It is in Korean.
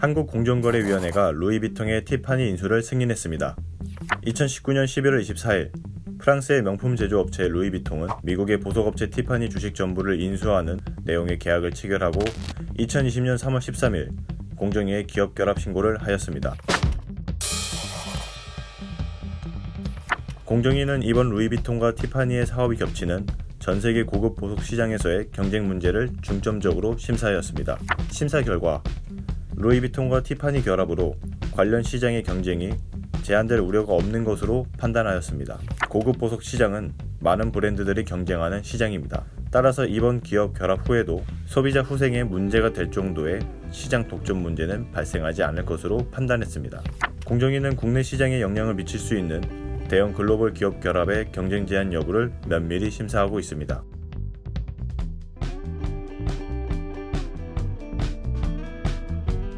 한국공정거래위원회가 루이비통의 티파니 인수를 승인했습니다. 2019년 11월 24일 프랑스의 명품 제조업체 루이비통은 미국의 보석업체 티파니 주식 전부를 인수하는 내용의 계약을 체결하고 2020년 3월 13일 공정위에 기업 결합 신고를 하였습니다. 공정위는 이번 루이비통과 티파니의 사업이 겹치는 전 세계 고급 보석 시장에서의 경쟁 문제를 중점적으로 심사하였습니다. 심사 결과 루이비통과 티파니 결합으로 관련 시장의 경쟁이 제한될 우려가 없는 것으로 판단하였습니다. 고급 보석 시장은 많은 브랜드들이 경쟁하는 시장입니다. 따라서 이번 기업 결합 후에도 소비자 후생에 문제가 될 정도의 시장 독점 문제는 발생하지 않을 것으로 판단했습니다. 공정위는 국내 시장에 영향을 미칠 수 있는 대형 글로벌 기업 결합의 경쟁 제한 여부를 면밀히 심사하고 있습니다.